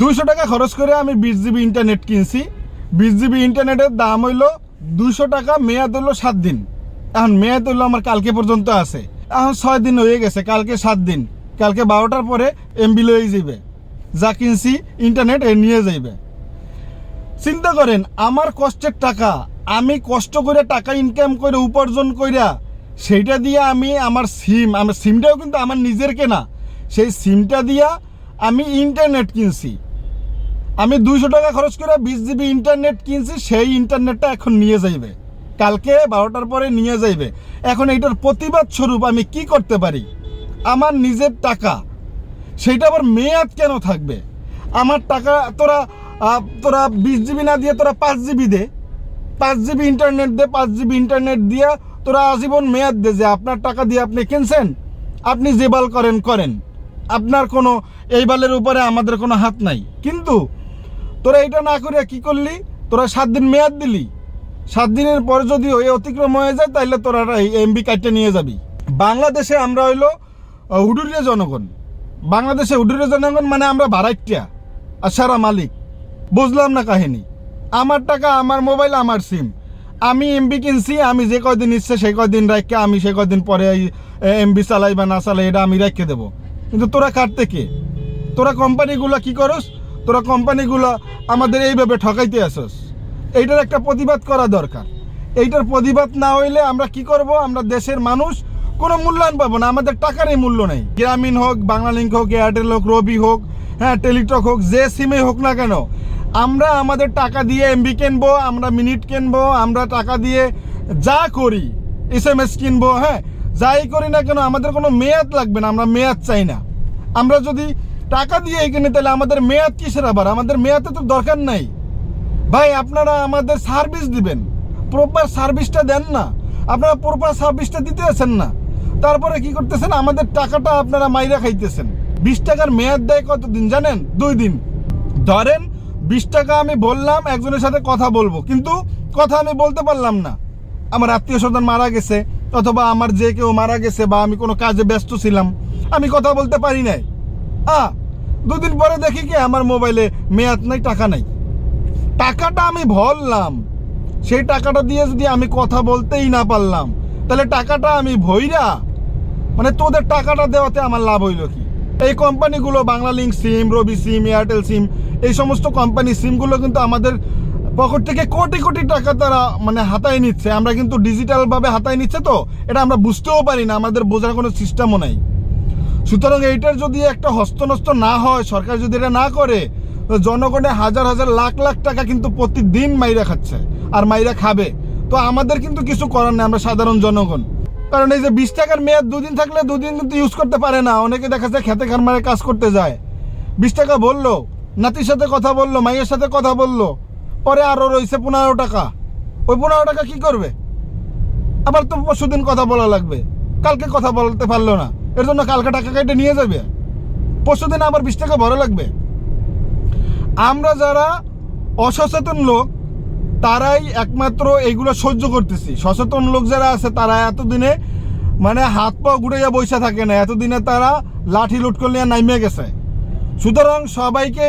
দুইশো টাকা খরচ করে আমি বিশ জিবি ইন্টারনেট কিনছি। বিশ জিবি ইন্টারনেটের দাম হইল দুইশো টাকা, মেয়াদ হইল সাত দিন। এখন মেয়াদ হইল আমার কালকে পর্যন্ত আছে। এখন ছয় দিন হয়ে গেছে, কালকে সাত দিন। কালকে বারোটার পরে এমবি লয়ে যাইবে। যা কিনছি ইন্টারনেট এ নিয়ে যাইবে। চিন্তা করেন, আমার কষ্টের টাকা, আমি কষ্ট করে টাকা ইনকাম করে উপার্জন কইরা, সেইটা দিয়ে আমি আমার সিম আমার সিমটাও কিন্তু আমার নিজের কেনা। সেই সিমটা দিয়া আমি ইন্টারনেট কিনছি। আমি দুইশো টাকা খরচ করে বিশ জিবি ইন্টারনেট কিনছি, সেই ইন্টারনেটটা এখন নিয়ে যাইবে। কালকে বারোটার পরে নিয়ে যাইবে। এখন এইটার প্রতিবাদ স্বরূপ আমি কি করতে পারি? আমার নিজের টাকা, সেইটা আবার মেয়াদ কেন থাকবে? আমার টাকা তোরা তোরা বিশ জিবি না দিয়ে তোরা পাঁচ জিবি দে। পাঁচ জিবি ইন্টারনেট দে, পাঁচ জিবি ইন্টারনেট দিয়া তোরা আজীবন মেয়াদ দে যে আপনার টাকা দিয়ে আপনি কিনছেন। আপনি যে বাল করেন করেন। আপনার কোনো এই বালের উপরে আমাদের কোনো হাত নাই। কিন্তু তোরা এটা না করে কি করলি? তোরা সাত দিন মেয়াদ দিলি। সাত দিনের পর যদি ওই অতিক্রম হয়ে যায় তাহলে তোরা এমবি কার্ডটা নিয়ে যাবি। বাংলাদেশে আমরা হইল আহ, হুডুরিয়া জনগণ। বাংলাদেশে হুডুরিয়া জনগণ মানে আমরা ভাড়াইটিয়া আর সারা মালিক। বুঝলাম না কাহিনী? আমার টাকা আমার মোবাইল আমার সিম। আমি এমবি কিনছি আমি যে কয়দিন ইচ্ছে সেই কয়দিন রাখকে আমি সেই কয়দিন পরে এমবি চালাই বা না চালাই এটা আমি রাখকে দেবো। কিন্তু তোরা কাটতে কে? তোরা কোম্পানিগুলো কি করস? তোরা কোম্পানিগুলো আমাদের এইভাবে ঠকাইতে আসস। এইটার একটা প্রতিবাদ করা দরকার। এইটার প্রতিবাদ না হইলে আমরা কি করব? আমরা দেশের মানুষ, কোনো মূল্যায়ন পাবো না। আমাদের টাকারই মূল্য নেই। গ্রামীণ হোক বাংলালিঙ্ক হোক, এয়ারটেল হোক, রবি হোক হ্যাঁ টেলিটক হোক, যে সিমে হোক না কেন, আমরা আমাদের টাকা দিয়ে এমবি কিনবো, আমরা মিনিট কিনবো, আমরা টাকা দিয়ে যা করি এস এম এস কিনবো হ্যাঁ যাই করি না কেন, আমাদের কোনো মেয়াদ লাগবে না, আমরা মেয়াদ চাই না। আমরা যদি টাকা দিয়ে কিনি তাহলে আমাদের মেয়াদ কিসের আবার? আমাদের মেয়াদে তো দরকার নাই। ভাই, আপনারা আমাদের সার্ভিস দিবেন। প্রপার সার্ভিসটা দেন না। আপনারা প্রপার সার্ভিসটা দিতে আছেন না। তারপরে কি করতেছেন? আমাদের টাকাটা আপনারা মাইরা খাইতেছেন। বিশ টাকার মেয়াদ দেয় কতদিন জানেন? দুই দিন। ধরেন বিশ টাকা আমি বললাম, একজনের সাথে কথা বলব, কিন্তু কথা আমি বলতে পারলাম না। আমার আত্মীয় স্বজন মারা গেছে, অথবা আমার যে কেউ মারা গেছে বা আমি কোনো কাজে ব্যস্ত ছিলাম, আমি কথা বলতে পারি নাই। আ দুদিন পরে দেখি কি আমার মোবাইলে মেয়াদ নাই, টাকা নাই। টাকাটা আমি ভরলাম। সেই টাকাটা দিয়ে যদি আমি কথা বলতেই না পারলাম, তাহলে টাকাটা আমি ভইরা মানে তোদের টাকাটা দেওয়াতে আমার লাভ হইল কি? এই কোম্পানিগুলো Banglalink sim, Robi sim, Airtel sim, এই সমস্ত কোম্পানি সিমগুলো কিন্তু আমাদের পকেট থেকে কোটি কোটি টাকা তারা মানে হাতায় নিচ্ছে। আমরা কিন্তু ডিজিটালভাবে হাতায় নিচ্ছে তো, এটা আমরা বুঝতেও পারি না। আমাদের বোঝার কোনো সিস্টেমও নাই। সুতরাং এইটার যদি একটা হস্তনস্ত না হয়, সরকার যদি এটা না করে জনগণে হাজার হাজার লাখ লাখ টাকা কিন্তু প্রতিদিন মাইরা খাচ্ছে আর মাইরা খাবে। তো আমাদের কিন্তু কিছু করার নেই, আমরা সাধারণ জনগণ। কারণ এই যে বিশ টাকার মেয়াদ দুদিন থাকলে দুদিন কিন্তু ইউজ করতে পারে না, অনেকে দেখা যায় খেতে খামারে কাজ করতে যায়। বিশ টাকা বলল, নাতির সাথে কথা বলল মাইয়ের সাথে কথা বলল, পরে আরও রয়েছে পনেরো টাকা। ওই পনেরো টাকা কি করবে? আবার তো পরশু দিন কথা বলা লাগবে, কালকে কথা বলতে পারল না। এর জন্য কালকে টাকা কেটে নিয়ে যাবে। পরশু দিন আবার বিশ টাকা ভরা লাগবে। আমরা যারা অসচেতন লোক, তারাই একমাত্র এইগুলো সহ্য করতেছি। সচেতন লোক যারা আছে, তারা এতদিনে মানে হাত পা গুড়াইয়া বৈশা থাকে না। এতদিনে তারা লাঠি লুট করলে নাইমে গেছে। সুতরাং সবাইকে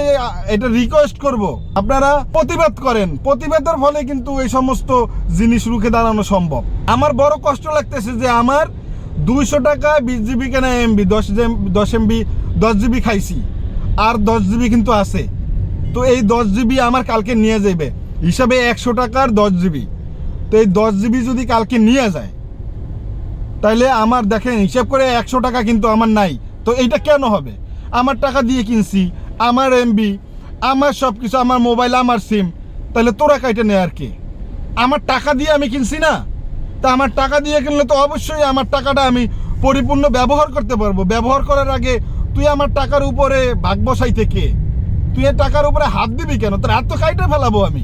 এটা রিকোয়েস্ট করব। আপনারা প্রতিবাদ করেন। প্রতিবাদের ফলে কিন্তু এই সমস্ত জিনিস রুখে দাঁড়ানো সম্ভব। আমার বড় কষ্ট লাগতেছে যে আমার দুইশো টাকা বিশ জিবি কেনা এমবি দশ দশ এমবি দশ জিবি খাইছি। আর দশ জিবি কিন্তু আছে। তো এই দশ জিবি আমার কালকে নিয়ে যাবে হিসাবে একশো টাকার দশ জিবি তো এই দশ জিবি যদি কালকে নিয়ে যায়, তাইলে আমার দেখেন, হিসাব করে একশো টাকা কিন্তু আমার নাই। তো এইটা কেন হবে? আমার টাকা দিয়ে কিনছি, আমার এমবি আমার সব কিছু আমার মোবাইল, আমার সিম তাহলে তোরা কাইটে নেয় আর কি। আমার টাকা দিয়ে আমি কিনছি না? তা আমার টাকা দিয়ে কিনলে তো অবশ্যই আমার টাকাটা আমি পরিপূর্ণ ব্যবহার করতে পারব। ব্যবহার করার আগে তুই আমার টাকার উপরে ভাগ বসাই থেকে তুই টাকার উপরে হাত দিবি কেন? তোর এত তো কাইটে ফেলাবো আমি।